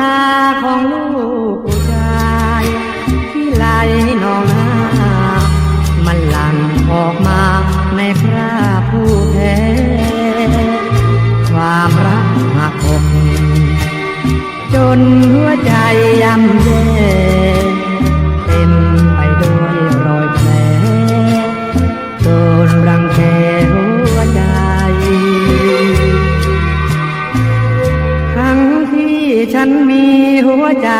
ตาของลูกชายที่ไหลนองน้ำมันหลั่งออกมาในพราผู้แพ้ความรักหักอกจนหัวใจย่ำแย่ ฉันมีหัวใจ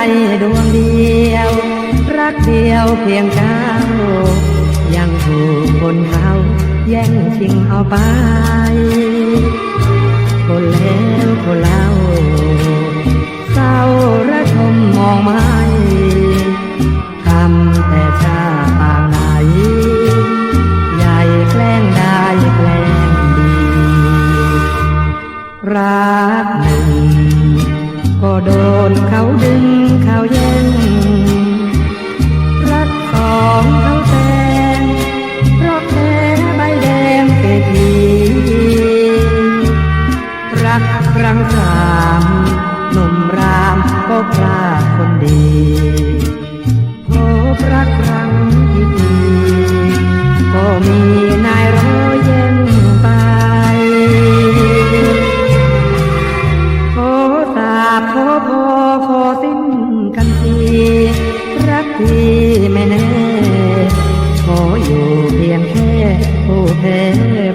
ดวงเดียว รักเดียวเพียงเจ้า ยังถูกคนเขาแย่งชิงเอาไป คนแล้วคนเล่าเศร้าระทมมองไม่ทำแต่ชาปางไหนใหญ่แกล้งได้แกล้งดี รักน โดนเขาดึงเขาแย่งรักสองเขาแซงเพราะแพ้ใบแดงเศรษฐีรักครั้งสามหนุ่มรามก็พลาดคนดี ที่ไม่แน่ขออยู่เพียงแค่ผู้แพ้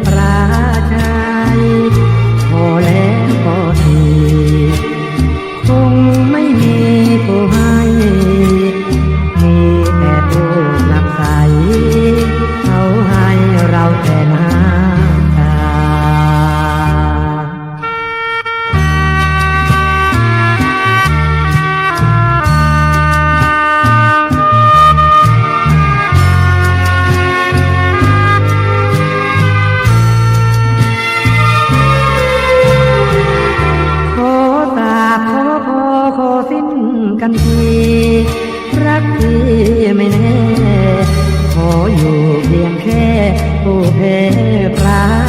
กันทีรักที่ไม่แน่ ขออยู่เพียงแค่ผู้แพ้ปรา